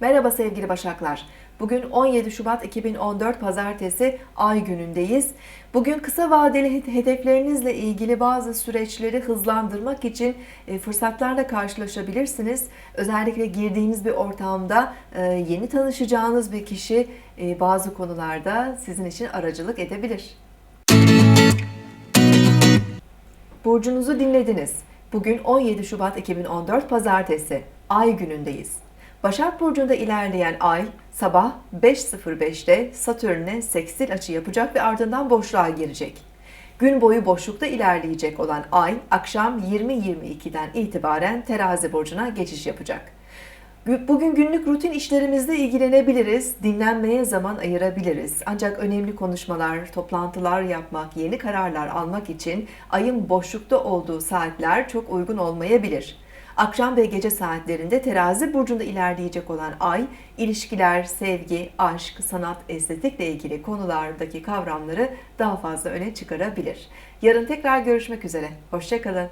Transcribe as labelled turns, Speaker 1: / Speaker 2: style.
Speaker 1: Merhaba sevgili Başaklar. Bugün 17 Şubat 2014 Pazartesi ay günündeyiz. Bugün kısa vadeli he- hedeflerinizle ilgili bazı süreçleri hızlandırmak için e, fırsatlarla karşılaşabilirsiniz. Özellikle girdiğiniz bir ortamda e, yeni tanışacağınız bir kişi e, bazı konularda sizin için aracılık edebilir. Burcunuzu dinlediniz. Bugün 17 Şubat 2014 Pazartesi. Ay günündeyiz. Başak Burcu'nda ilerleyen ay sabah 5.05'te Satürn'e sekstil açı yapacak ve ardından boşluğa girecek. Gün boyu boşlukta ilerleyecek olan ay akşam 20.22'den itibaren terazi burcuna geçiş yapacak. Gü- Bugün günlük rutin işlerimizle ilgilenebiliriz, dinlenmeye zaman ayırabiliriz. Ancak önemli konuşmalar, toplantılar yapmak, yeni kararlar almak için ayın boşlukta olduğu saatler çok uygun olmayabilir. Akşam ve gece saatlerinde terazi burcunda ilerleyecek olan ay, ilişkiler, sevgi, aşk, sanat, estetikle ilgili konulardaki kavramları daha fazla öne çıkarabilir. Yarın tekrar görüşmek üzere. Hoşçakalın.